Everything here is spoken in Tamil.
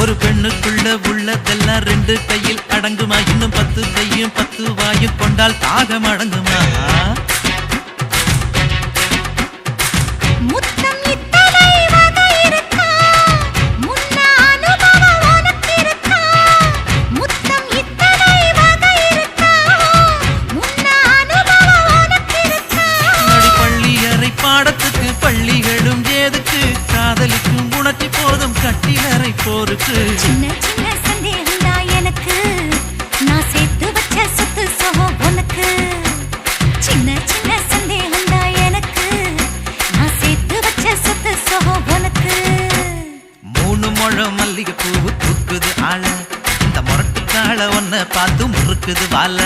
ஒரு பெண்ணுக்குள்ள உள்ளதெல்லாம் ரெண்டு கையில் அடங்குமா? இன்னும் பத்து கையும் பத்து வாயும் கொண்டால் தாகம் அடங்குமா? முத்தம் காதலிக்கும் உணர்ச்சி போதும் கட்டிலறை போருக்கு. சின்ன சின்ன சந்தேகம் தான் எனக்கு. நான் சேர்த்து வச்ச சொத்து சோகம் உனக்கு. சின்ன சின்ன சந்தேகம் தான் எனக்கு. நான் சேர்த்து வச்ச சொத்து சோகம் உனக்கு. மூணு முழம் மல்லிகை பூவு பூக்குது ஆள. இந்த முரட்டு கால ஒன்ன பார்த்து முறுக்குது வாழ